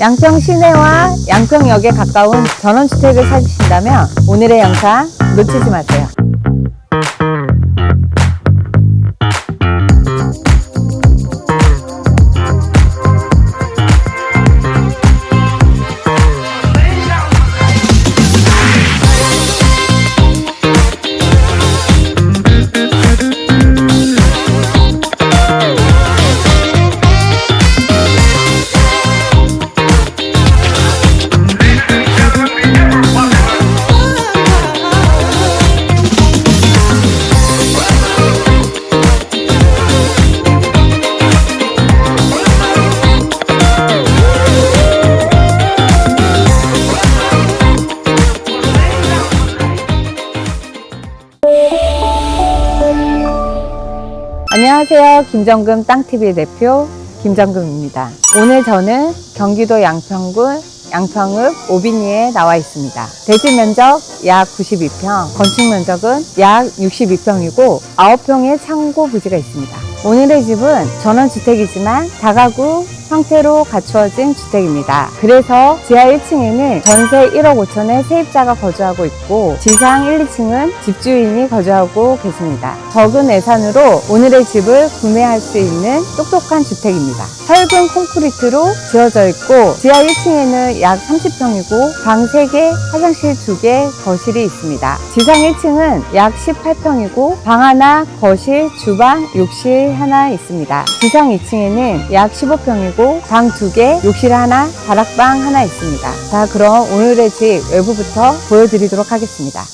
양평 시내와 양평역에 가까운 전원주택을 찾으신다면 오늘의 영상 놓치지 마세요. 안녕하세요. 김정금 땅TV 대표 김정금입니다. 오늘 저는 경기도 양평군 양평읍 오빈리에 나와 있습니다. 대지 면적 약 92평, 건축 면적은 약 62평이고 9평의 창고 부지가 있습니다. 오늘의 집은 전원주택이지만 다가구 형태로 갖추어진 주택입니다. 그래서 지하 1층에는 전세 1억 5천의 세입자가 거주하고 있고 지상 1, 2층은 집주인이 거주하고 계십니다. 적은 예산으로 오늘의 집을 구매할 수 있는 똑똑한 주택입니다. 철근 콘크리트로 지어져 있고 지하 1층에는 약 30평이고 방 3개, 화장실 2개, 거실이 있습니다. 지상 1층은 약 18평이고 방 하나, 거실, 주방, 욕실 하나 있습니다. 지상 2층에는 약 15평이고 방 2개, 욕실 하나, 다락방 하나 있습니다. 자, 그럼 오늘의 집 외부부터 보여드리도록 하겠습니다.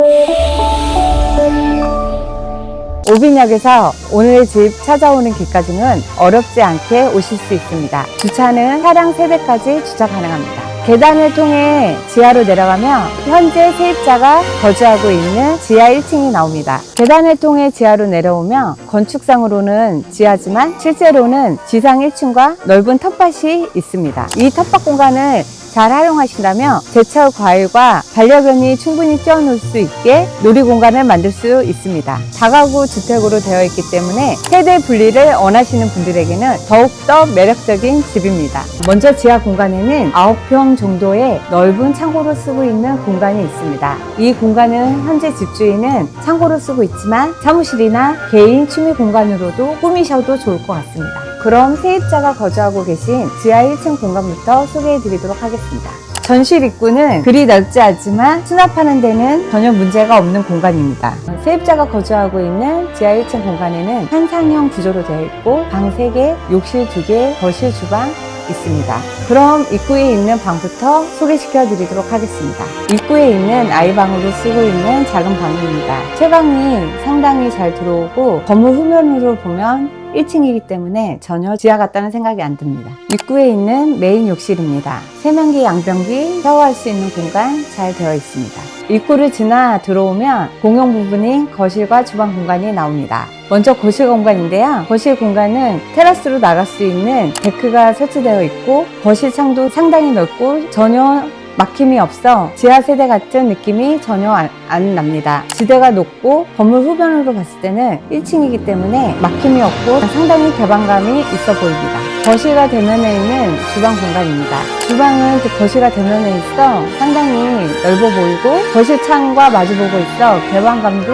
오빈역에서 오늘의 집 찾아오는 길까지는 어렵지 않게 오실 수 있습니다. 주차는 차량 3대까지 주차 가능합니다. 계단을 통해 지하로 내려가면 현재 세입자가 거주하고 있는 지하 1층이 나옵니다. 계단을 통해 지하로 내려오면 건축상으로는 지하지만 실제로는 지상 1층과 넓은 텃밭이 있습니다. 이 텃밭 공간을 잘 활용하신다면 제철 과일과 반려견이 충분히 뛰어놀 수 있게 놀이 공간을 만들 수 있습니다. 다가구 주택으로 되어 있기 때문에 세대 분리를 원하시는 분들에게는 더욱더 매력적인 집입니다. 먼저 지하 공간에는 9평 정도의 넓은 창고로 쓰고 있는 공간이 있습니다. 이 공간은 현재 집주인은 창고로 쓰고 있지만 사무실이나 개인 취미 공간으로도 꾸미셔도 좋을 것 같습니다. 그럼 세입자가 거주하고 계신 지하 1층 공간부터 소개해 드리도록 하겠습니다. 전실 입구는 그리 넓지 않지만 수납하는 데는 전혀 문제가 없는 공간입니다. 세입자가 거주하고 있는 지하 1층 공간에는 한상형 구조로 되어 있고 방 3개, 욕실 2개, 거실, 주방 있습니다. 그럼 입구에 있는 방부터 소개시켜 드리도록 하겠습니다. 입구에 있는 아이방으로 쓰고 있는 작은 방입니다. 채방이 상당히 잘 들어오고 건물 후면으로 보면 1층이기 때문에 전혀 지하 같다는 생각이 안 듭니다. 입구에 있는 메인 욕실입니다. 세면기, 양변기, 샤워할 수 있는 공간 잘 되어 있습니다. 입구를 지나 들어오면 공용 부분인 거실과 주방 공간이 나옵니다. 먼저 거실 공간인데요. 거실 공간은 테라스로 나갈 수 있는 데크가 설치되어 있고 거실 창도 상당히 넓고 전혀 막힘이 없어 지하 세대 같은 느낌이 전혀 안, 안 납니다. 지대가 높고 건물 후변으로 봤을 때는 1층이기 때문에 막힘이 없고 상당히 개방감이 있어 보입니다. 거실과 대면에 있는 주방 공간입니다. 주방은 그 거실과 대면에 있어 상당히 넓어 보이고 거실 창과 마주보고 있어 개방감도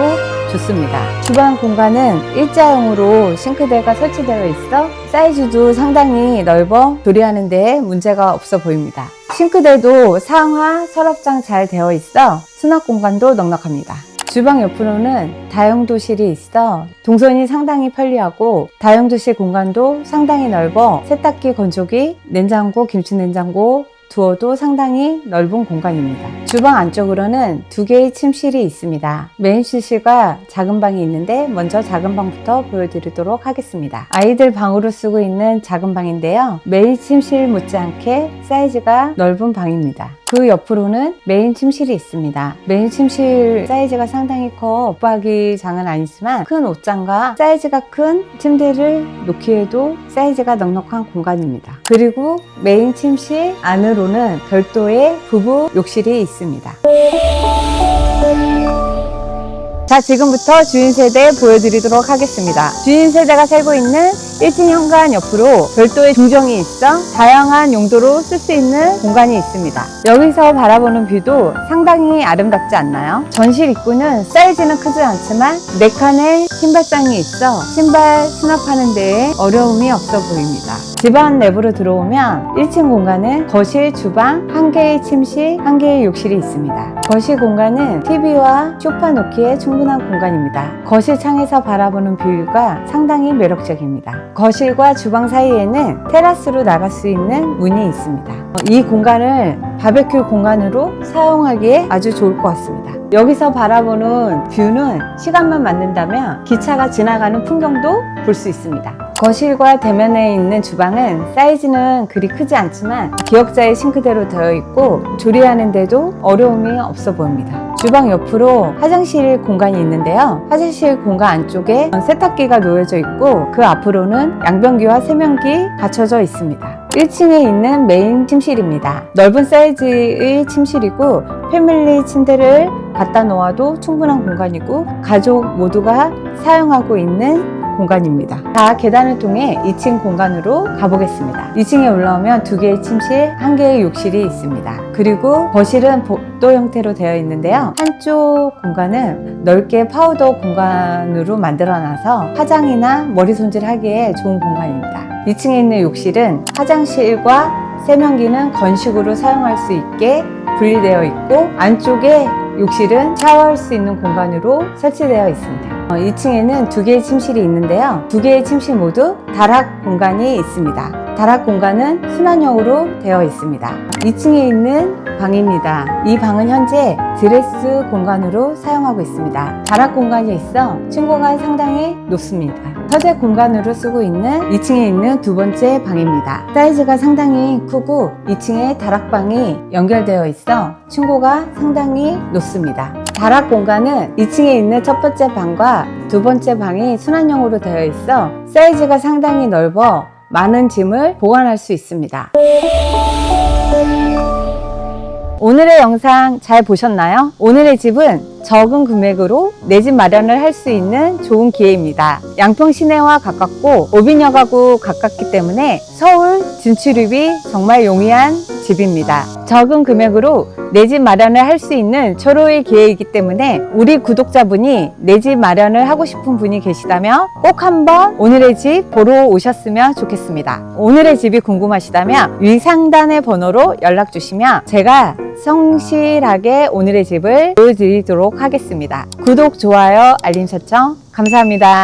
좋습니다. 주방 공간은 일자형으로 싱크대가 설치되어 있어 사이즈도 상당히 넓어 조리하는 데 문제가 없어 보입니다. 싱크대도 상하 서랍장 잘 되어 있어 수납 공간도 넉넉합니다. 주방 옆으로는 다용도실이 있어 동선이 상당히 편리하고 다용도실 공간도 상당히 넓어 세탁기, 건조기, 냉장고, 김치냉장고 두어도 상당히 넓은 공간입니다. 주방 안쪽으로는 두 개의 침실이 있습니다. 메인 침실과 작은 방이 있는데 먼저 작은 방부터 보여드리도록 하겠습니다. 아이들 방으로 쓰고 있는 작은 방인데요. 메인 침실 못지않게 사이즈가 넓은 방입니다. 그 옆으로는 메인 침실이 있습니다. 메인 침실 사이즈가 상당히 커 붙박이 장은 아니지만 큰 옷장과 사이즈가 큰 침대를 놓기에도 사이즈가 넉넉한 공간입니다. 그리고 메인 침실 안으로는 별도의 부부 욕실이 있습니다. 자, 지금부터 주인 세대 보여드리도록 하겠습니다. 주인 세대가 살고 있는 1층 현관 옆으로 별도의 중정이 있어 다양한 용도로 쓸 수 있는 공간이 있습니다. 여기서 바라보는 뷰도 상당히 아름답지 않나요? 전실 입구는 사이즈는 크지 않지만 4칸의 신발장이 있어 신발 수납하는 데에 어려움이 없어 보입니다. 집안 내부로 들어오면 1층 공간은 거실, 주방, 한 개의 침실, 한 개의 욕실이 있습니다. 거실 공간은 TV와 소파 놓기에 충분한 공간입니다. 거실 창에서 바라보는 뷰가 상당히 매력적입니다. 거실과 주방 사이에는 테라스로 나갈 수 있는 문이 있습니다. 어, 이 공간을 바베큐 공간으로 사용하기에 아주 좋을 것 같습니다. 여기서 바라보는 뷰는 시간만 맞는다면 기차가 지나가는 풍경도 볼 수 있습니다. 거실과 대면에 있는 주방은 사이즈는 그리 크지 않지만 기역자의 싱크대로 되어 있고 조리하는데도 어려움이 없어 보입니다. 주방 옆으로 화장실 공간이 있는데요. 화장실 공간 안쪽에 세탁기가 놓여져 있고 그 앞으로는 양변기와 세면기 갖춰져 있습니다. 1층에 있는 메인 침실입니다. 넓은 사이즈의 침실이고 패밀리 침대를 갖다 놓아도 충분한 공간이고 가족 모두가 사용하고 있는 공간입니다. 자, 계단을 통해 2층 공간으로 가보겠습니다. 2층에 올라오면 두 개의 침실, 한 개의 욕실이 있습니다. 그리고 거실은 복도 형태로 되어 있는데요. 한쪽 공간은 넓게 파우더 공간으로 만들어놔서 화장이나 머리 손질하기에 좋은 공간입니다. 2층에 있는 욕실은 화장실과 세면기는 건식으로 사용할 수 있게 분리되어 있고 안쪽에 욕실은 샤워할 수 있는 공간으로 설치되어 있습니다. 2층에는 두 개의 침실이 있는데요. 두 개의 침실 모두 다락 공간이 있습니다. 다락 공간은 순환형으로 되어 있습니다. 2층에 있는 방입니다. 이 방은 현재 드레스 공간으로 사용하고 있습니다. 다락 공간이 있어 층고가 상당히 높습니다. 서재 공간으로 쓰고 있는 2층에 있는 두 번째 방입니다. 사이즈가 상당히 크고 2층에 다락방이 연결되어 있어 층고가 상당히 높습니다. 다락 공간은 2층에 있는 첫 번째 방과 두 번째 방이 순환형으로 되어 있어 사이즈가 상당히 넓어 많은 짐을 보관할 수 있습니다. 오늘의 영상 잘 보셨나요? 오늘의 집은 적은 금액으로 내 집 마련을 할 수 있는 좋은 기회입니다. 양평 시내와 가깝고 오빈역하고 가깝기 때문에 서울 진출입이 정말 용이한 집입니다. 적은 금액으로 내 집 마련을 할 수 있는 초로의 기회이기 때문에 우리 구독자분이 내 집 마련을 하고 싶은 분이 계시다면 꼭 한번 오늘의 집 보러 오셨으면 좋겠습니다. 오늘의 집이 궁금하시다면 위 상단의 번호로 연락 주시면 제가 성실하게 오늘의 집을 보여드리도록 하겠습니다. 구독, 좋아요, 알림 설정 감사합니다.